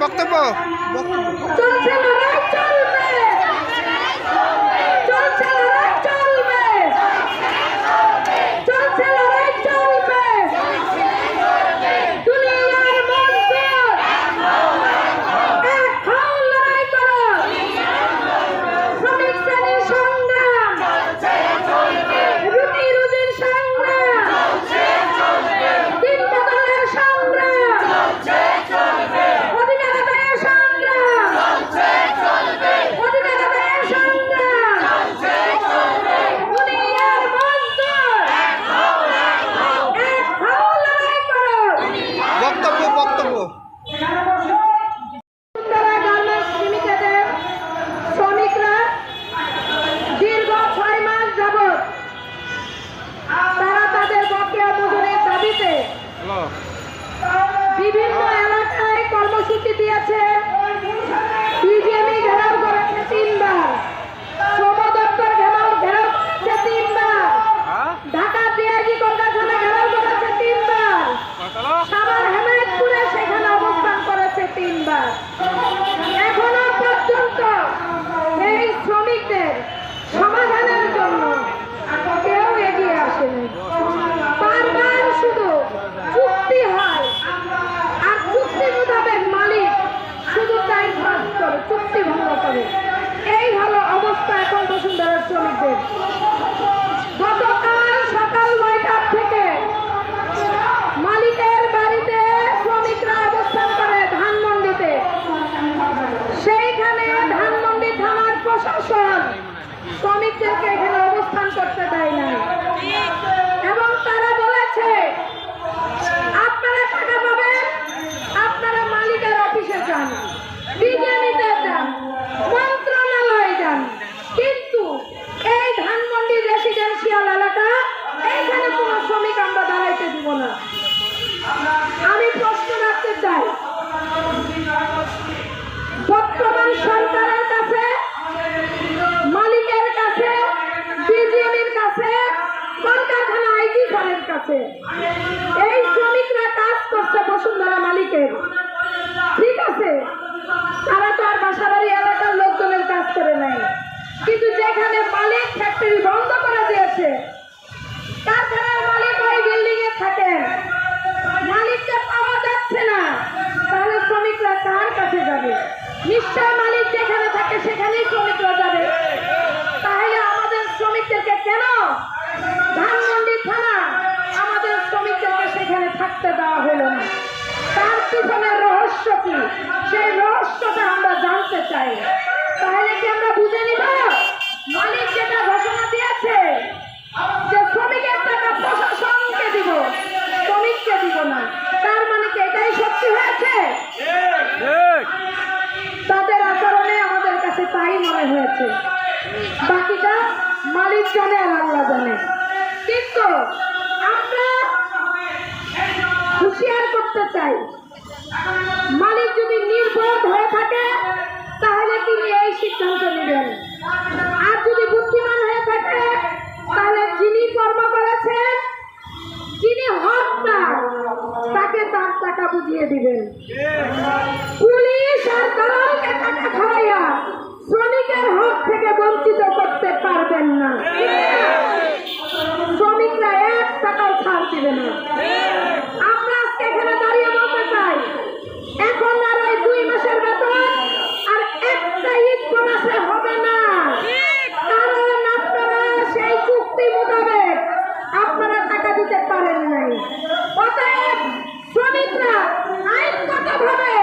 হ্যাঁ বক্তব্য বিভিন্ন এলাকায় কর্মসূচি দিয়েছে বিজেপি ঘেরাও করেছে তিনবার শ্রম দপ্তর ঘেরাও ঘেরাও করেছে তিনবার ঢাকা ডিআইজি কলকারখানা ঘেরাও করেছে তিনবার সাভার হেমায়তপুরে সেখানে অবস্থান করেছে তিনবার এখনও পর্যন্ত এই শ্রমিকদের সমাধানের জন্য কেউ এগিয়ে আসেনি বারবার শুধু চুক্তি হয় আর চুক্তি মোতাবেক মালিক শুধু তাই কাজ করে চুক্তি ভঙ্গ করে এই হলো অবস্থা এখন বসুন্ধরার শ্রমিকদের গতকাল সকাল নয়টার থেকে মালিকের বাড়িতে শ্রমিকরা অবস্থান করে ধানমন্ডিতে সেইখানে ধানমন্ডি থানার প্রশাসন শ্রমিকদেরকে এখানে অবস্থান করতে দেয় না কাছে কলকারখানা আইটি স্যারের কাছে। এই শ্রমিকরা কাজ করছে বসুন্ধরা মালিকের। ঠিক আছে, তারা তো আর বাসাবাড়ি এলাকার লোকজনের কাজ করে নাই। কিন্তু যেখানে মালিক ফ্যাক্টরি বন্ধ করে দিয়েছে, কারখানার মালিক ওই বিল্ডিং এ থাকেন মালিককে পাওয়া যাচ্ছে না, তাহলে শ্রমিকরা কার কাছে যাবে? নিশ্চয় দেওয়া হলো না। তার পিছনের রহস্য কি? সেই রহস্যটা আমরা জানতে চাই। তাহলে কি আমরা বুঝে নিব? মালিক যেটা ঘোষণা দিয়েছে যে শ্রমিকের টাকা প্রশাসনকে দিব শ্রমিককে দিব না। তার মানে কি এটাই সত্যি হয়েছে? তাদের আচরণে আমাদের কাছে তাই মনে হয়েছে। বাকিটা মালিক জানে আর আল্লাহ জানে। কিন্তু আমরা করতে চাই। মালিক যদি নির্বোধ হয়ে থাকে, তাহলে তিনি এই সিদ্ধান্ত নেবেন। আর যদি বুদ্ধিমান হয়ে থাকে, তাহলে যিনি কর্ম করেছেন, যিনি হকদার তাকে তার টাকা বুঝিয়ে দিবেন। পুলিশ আর দালালকে টাকা খাওয়াইয়া শ্রমিকের হক থেকে বঞ্চিত করতে পারবেন না। শ্রমিকরা এক টাকাও ছাড় দিবে না। আমরা চুক্তি মোতাবেক আপনারা টাকা দিতে পারেন নাই। অতএব শ্রমিকরা আইনগতভাবে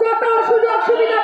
যত সুযোগ সুবিধা